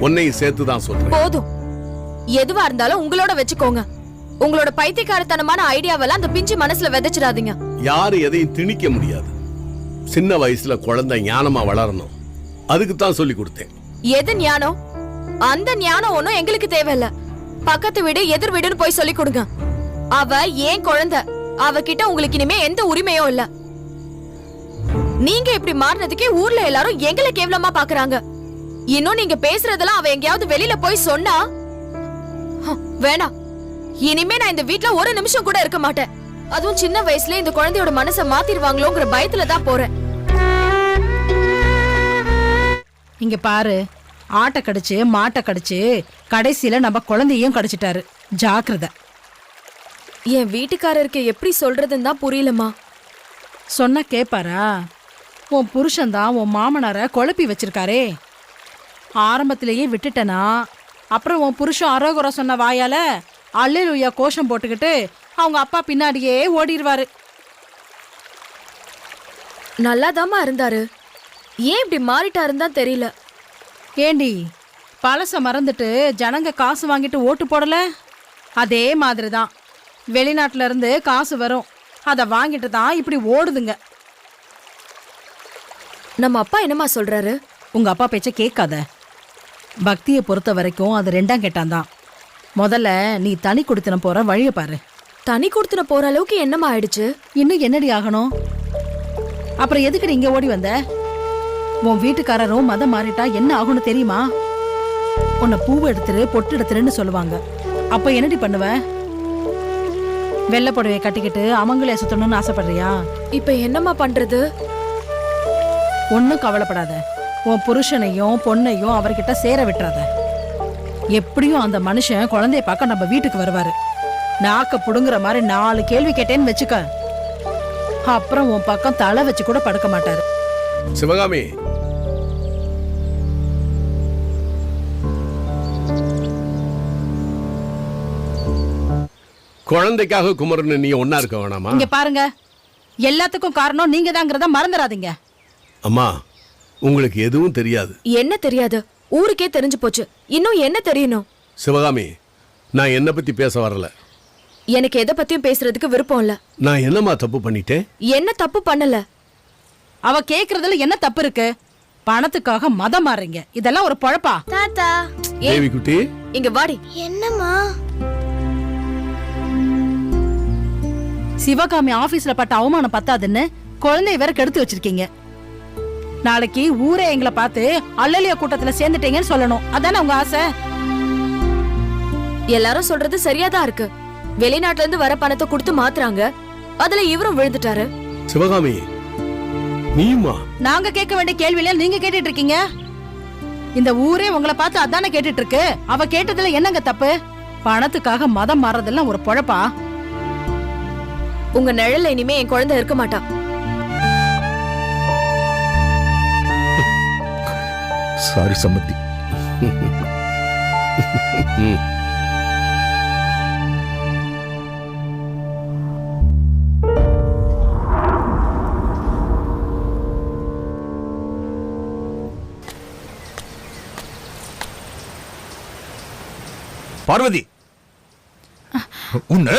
உன்னையும் சேர்த்து தான் சொல்றேன். போதும். எதுவா இருந்தாலும் உங்களோட வச்சுக்கோங்க. உங்களோட பைத்தியக்காரத்தனமான ஐடியாவெல்லாம் அந்த பிஞ்சு மனசுல விதைச்சிடாதீங்க. யாரு எதையும் திணிக்க முடியாது. சின்ன வயசுல குழந்தை ஞானமா வளரணும். அதுக்கு தான் சொல்லி கொடுத்தேன். எது ஞானம்? அந்த ஞானம் ஒண்ணும் எங்களுக்கு தேவையில்ல. பக்கத்து வீடு எதிர் வீடுன்னு போய் சொல்லி கொடுங்க. அவ ஏன் குழந்தை? அவகிட்ட உங்களுக்கு இனிமே எந்த உரிமையும் இல்ல. நீங்க இப்படி மாறினதுக்கே ஊர்ல எல்லாரும் எங்களை கேவலமா பாக்குறாங்க. இன்னும் நீங்க பேசுறதெல்லாம் அவ எங்கேயாவது வெளியில போய் சொன்னா? வேணாம் இனிமே நான் இந்த வீட்ல ஒரு நிமிஷம் கூட இருக்க மாட்டேன். அதுவும் சின்ன வயசுல இந்த குழந்தையோட மனசை மாத்திருவாங்களோங்கிற பயத்துல தான் போறேன். இங்க பாரு. ஆட்டை கடிச்சு மாட்டை கடிச்சு கடைசியில நம்ம குழந்தையும் கடிச்சிட்டாரு. ஜாக்கிரதை. என் வீட்டுக்காரருக்கு எப்படி சொல்றதுன்னு தான் புரியலமா சொன்னா கேப்பாரா? உன் புருஷன்தான் உன் மாமனாரை குழப்பி வச்சிருக்காரே. ஆரம்பத்திலேயே விட்டுட்டனா? அப்புறம் உன் புருஷன் அரோகுரம் சொன்ன வாயால அல்லேலூயா கோஷம் போட்டுக்கிட்டு அவங்க அப்பா பின்னாடியே ஓடிடுவாரு நல்லாதாம்மா இருந்தாரு. ஏன் இப்படி மாறிட்டாருன்னு தான் தெரியல. ஏண்டி பழச மறந்துட்டு ஜனங்க காசு வாங்கிட்டு ஓட்டு போடல? அதே மாதிரி தான் வெளிநாட்டுல இருந்து காசு வரும். அதை வாங்கிட்டு தான் இப்படி ஓடுதுங்க. நம்ம அப்பா என்னம்மா சொல்றாரு? உங்க அப்பா பேச்ச கேட்காத. பக்தியை பொறுத்த வரைக்கும் அது ரெண்டாம் கேட்டான் தான் முதல்ல நீ தனி குடித்தனம் போற வழிய பாரு. தனி கொடுத்துன போற அளவுக்கு என்னம்மா ஆயிடுச்சு? இன்னும் என்னடி ஆகணும்? அப்புறம் எதுக்கு இங்க ஓடி வந்த? உன் வீட்டுக்காரரும் மதம் மாறிட்டா என்ன ஆகும்னு தெரியுமா? உன்னை பூவை எடுத்துரு பொட்டு எடுத்துருன்னு சொல்லுவாங்க. அப்ப என்னடி பண்ணுவ? வெள்ளை புடவைய கட்டிக்கிட்டு அமங்கலைய சுத்தணும்னு ஆசைப்படுறியா? இப்ப என்னம்மா பண்றது? ஒன்றும் கவலைப்படாத. உன் புருஷனையும் பொண்ணையும் அவர்கிட்ட சேர விட்டுறாத. எப்படியும் அந்த மனுஷன் குழந்தைய பார்க்க நம்ம வீட்டுக்கு வருவாரு. நாக்க புடுங்குற மாதிரி நாலு கேள்வி கேட்டேன்னு வச்சுக்க. அப்புறம் உன் பக்கம் தலை வச்சு கூட படுக்க மாட்டாரு. சிவகாமி. குழந்தைக்காக குமரன் நீ ஒன்னா இருக்க வேணாமா? இங்க பாருங்க. எல்லாத்துக்கும் காரணம் நீங்க தாங்கிறத மறந்துடாதீங்க. அம்மா உங்களுக்கு எதுவும் தெரியாது. என்ன தெரியாது? ஊருக்கே தெரிஞ்சு போச்சு. இன்னும் என்ன தெரியணும்? சிவகாமி நான் என்ன பத்தி பேச வரல. எனக்கு எதை பத்தியும் பேசுறதுக்கு விருப்பம் இல்ல. நான் என்னம்மா தப்பு பண்ணிட்டேன்? என்ன தப்பு பண்ணல? அவ கேக்குறதுல என்ன தப்பு இருக்கு? பணத்துக்காக மதம் மாறுறீங்க. இதெல்லாம் ஒரு பொழப்பா? தாத்தா. தேவி குட்டி. இங்க வாடி. என்னம்மா? சிவகாமி ஆபீஸ்ல பட்ட அவமானம் பத்தாதுன்னு குழந்தைய வேற கெடுத்து வச்சிருக்கீங்க. நாளைக்கு ஊரே எங்களை பார்த்து அல்லலியா கூட்டத்துல சேர்ந்துட்டீங்கன்னு சொல்லணும். அதானே உங்க ஆசை? எல்லாரும் சொல்றது சரியாதான் இருக்கு. வெளிநாட்டுல இருந்து வர பணத்தை கொடுத்து மாத்துறாங்க. அதுல இவரும் விழுந்துட்டாரு. சிவகாமி நீயுமா நாங்க கேட்க வேண்டிய கேள்வியில நீங்க கேட்டுட்டு இருக்கீங்க? இந்த ஊரே உங்களை பார்த்து அதானே கேட்டுட்டு இருக்கு? அவ கேட்டதுல என்னங்க தப்பு? பணத்துக்காக மதம் மாறதெல்லாம் ஒரு பொழப்பா? உங்க நிழல்ல இனிமே என் குழந்தை இருக்க மாட்டா. சாரி சம்மந்தி பார்வதி! உன்ன?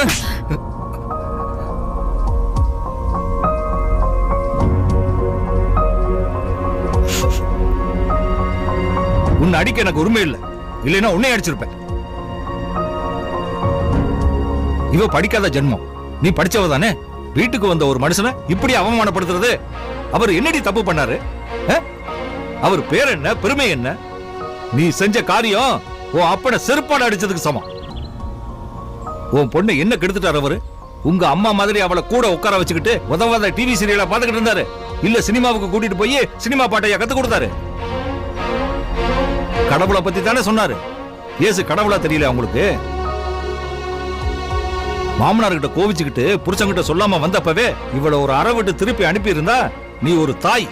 உன்னை அடிக்க எனக்கு உரிமை இல்லை. இல்லைன்னா உன்னை அடிச்சிருப்பேன். இவ படிக்காத ஜென்மம். நீ படிச்சவ தானே? வீட்டுக்கு வந்த ஒரு மனுஷனை இப்படி அவமானப்படுத்துறது? அவர் என்னடி தப்பு பண்ணாரு? அவர் பேர் என்ன? பெருமை என்ன? நீ செஞ்ச காரியம் உன் அப்பனை செருப்பாடு அடிச்சதுக்கு சமம். உன் பொண்ணை என்ன கெடுத்துட்டாரு அவரு? உங்க அம்மா மாதிரி அவளை கூட உட்கார வச்சுக்கிட்டு உதவாத டிவி சீரியலை பார்த்துக்கிட்டு இருந்தாரு. இல்ல சினிமாவுக்கு கூட்டிட்டு போய் சினிமா பாட்டையா கத்து கொடுத்தாரு. கடவுளை பத்தி தானே சொன்னாரு. ஏசு கடவுளா தெரியல உங்களுக்கு மாமனார்கிட்ட கோவிச்சுக்கிட்டு புருஷங்கிட்ட சொல்லாம வந்தப்பவே இவள ஒரு அற விட்டு திருப்பி அனுப்பியிருந்தா நீ ஒரு தாய்.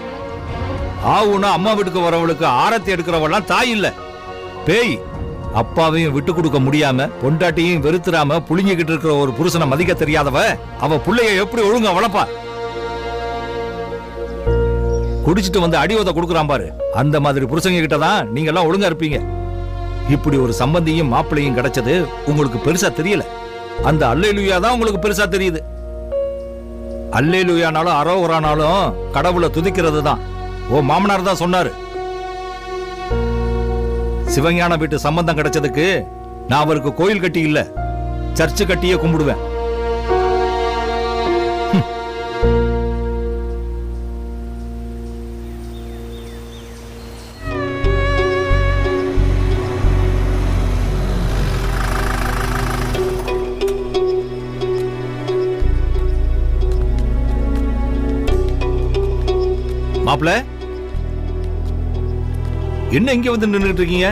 ஆவுனா அம்மா வீட்டுக்கு வரவளுக்கு ஆரத்தி எடுக்கிறவெல்லாம் தாய் இல்ல. பேய் அப்பாவையும் விட்டு கொடுக்க முடியாம பொண்டாட்டியும் வெறுத்துறாம புழுங்கிக்கிட்டு இருக்கிற ஒரு புருஷனை மதிக்க தெரியாதவ அவ பிள்ளைய எப்படி ஒழுங்கா வளர்ப்பா? குடிச்சிட்டு வந்து அடி உத கொடுக்குறான் பாரு. அந்த மாதிரி புருஷங்க கிட்ட தான் நீங்க எல்லாம் ஒழுங்கா இருப்பீங்க. இப்படி ஒரு சம்பந்தியும் மாப்பிள்ளையும் கிடைச்சது உங்களுக்கு பெருசா தெரியல. அந்த அல்லேலுயா தான் உங்களுக்கு பெருசா தெரியுது. அல்லேலுயானாலும் அரோகரானாலும் கடவுளை துதிக்கிறது தான் ஓ மாமனார் தான் சொன்னாரு. சிவஞான வீட்டு சம்பந்தம் கிடைச்சதுக்கு நான் அவருக்கு கோயில் கட்டி இல்ல. சர்ச்சு கட்டியே கும்பிடுவேன். மாப்பிள? என்ன இங்க வந்து நின்னுட்டு இருக்கீங்க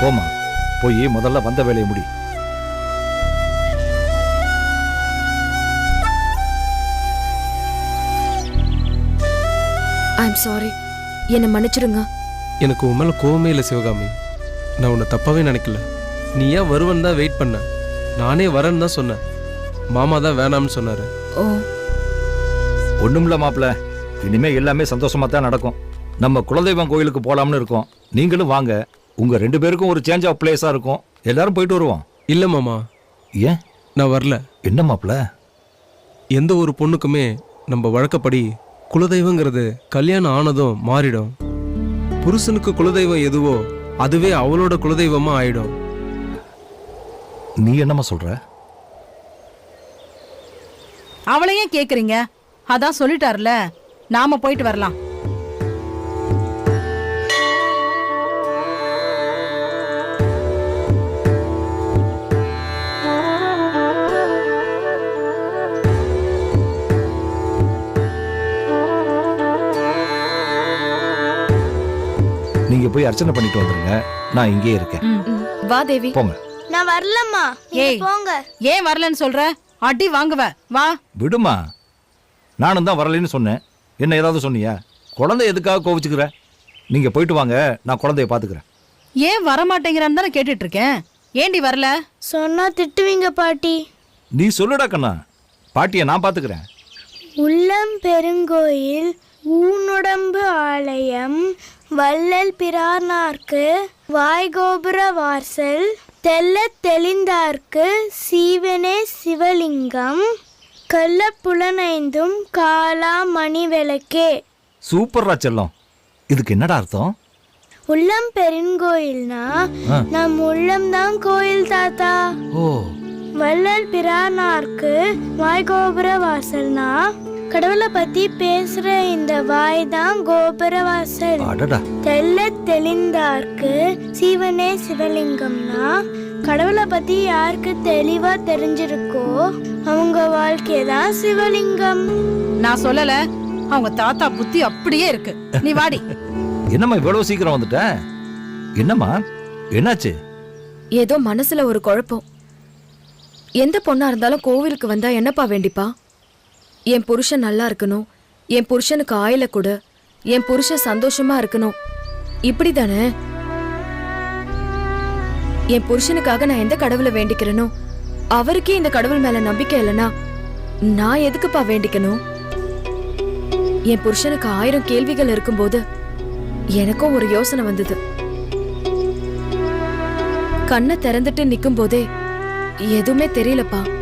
போமா போய் முதல்ல வந்த வேலையை முடி. ஐம் சாரி என்னை மன்னிச்சிடுங்க. எனக்கு உன் மேல கோவமே இல்லை சிவகாமி. நான் உன்னை தப்பாவே நினைக்கல. நீ ஏன் வருவன்னு தான் வெயிட் பண்ண. நானே வரேன்னு தான் சொன்னேன். மாமா தான் வேணாம்னு சொன்னாரு. ஓ. ஒண்ணுமில்ல மாப்பிள இனிமே எல்லாமே சந்தோஷமா தான் நடக்கும். நம்ம குலதெய்வம் கோயிலுக்கு போலாம்னு இருக்கோம். நீங்களும் வாங்க. உங்க ரெண்டு பேருக்கும் ஒரு சேஞ்ச் ஆஃப் பிளேஸா இருக்கும். எல்லாரும் போயிட்டு வருவோம். இல்லை மாமா. ஏன்? நான் வரல. என்ன மாப்பிள எந்த ஒரு பொண்ணுக்குமே நம்ம வழக்கப்படி குலதெய்வங்கிறது கல்யாணம் ஆனதும் மாறிடும். புருஷனுக்கு குலதெய்வம் எதுவோ அதுவே அவளோட குலதெய்வமா ஆயிடும். நீ என்னம்மா சொல்ற? அவளையே கேக்குறீங்க. அதான் சொல்லிட்டார்ல. நாம போயிட்டு வரலாம். நீங்க போய் அர்ச்சனை பண்ணிட்டு வந்துருங்க. நான் இங்கே இருக்கேன். வா தேவி. போங்க. நான் வரலம்மா. ஏய். போங்க. ஏன் வரலன்னு சொல்ற? அடி வாங்குவ. வா. விடுமா. நானும் தான் வரலைன்னு சொன்னேன். என்ன ஏதாவது சொன்னியா? குழந்தை எதுக்காக கோவிச்சுக்கிற? நீங்க போயிட்டு வாங்க நான் குழந்தைய பாத்துக்கிறேன். ஏன் வரமாட்டேங்கிறான்னு தானே கேட்டுட்டு இருக்கேன் ஏண்டி வரல? சொன்னா திட்டுவீங்க பாட்டி. நீ சொல்லுடா கண்ணா. பாட்டியை நான் பாத்துக்கிறேன். உள்ளம் பெருங்கோயில் ஊனுடம்பு ஆலயம் வள்ளல் பிரானார்க்கு வாய்கோபுர வாசல் தெள்ளத் தெளிந்தார்க்கு சீவனே சிவலிங்கம் கள்ள புலனைந்தும் காலா மணி விளக்கே சூப்பர்ரா செல்லம். இதுக்கு என்னடா அர்த்தம்? உள்ளம் பெருங்கோயில்னா. நம் உள்ளம் தான் கோயில் தாத்தா. ஓ. வள்ளல் பிரானார்க்கு வாய் கோபுர வாசல்னா கடவுளை பத்தி பேசுற இந்த வாய் தான் கோபுர வாசல் அடடா. தெள்ள தெளிந்தார்க்கு சிவனே சிவலிங்கம்னா கடவுளை பத்தி யாருக்கு தெளிவா தெரிஞ்சிருக்கோ அவங்க வாழ்க்கை தான் சிவலிங்கம். நான் சொல்லல அவங்க தாத்தா புத்தி அப்படியே இருக்கு. நீ வாடி. என்னம்மா இவ்வளவு சீக்கிரம் வந்துட்ட? என்னம்மா? என்னாச்சு? ஏதோ மனசுல ஒரு குழப்பம். எந்த பொண்ணா இருந்தாலும் கோவிலுக்கு வந்தா என்னப்பா வேண்டிப்பா? என் புருஷன் நல்லா இருக்கணும். என் புருஷனுக்கு ஆயில கூட. என் புருஷன் சந்தோஷமா இருக்கணும். இப்படி தானே? என் புருஷனுக்காக நான் எந்த கடவுளை வேண்டிக்கிறேனோ? அவருக்கே இந்த கடவுள் மேல நம்பிக்கை இல்லனா நான் எதுக்குப்பா வேண்டிக்கணும்? என் புருஷனுக்கு ஆயிரம் கேள்விகள் இருக்கும்போது எனக்கும் ஒரு யோசனை வந்தது. கண்ணை திறந்துட்டு நிக்கும் போதே எதுவுமே தெரியலப்பா.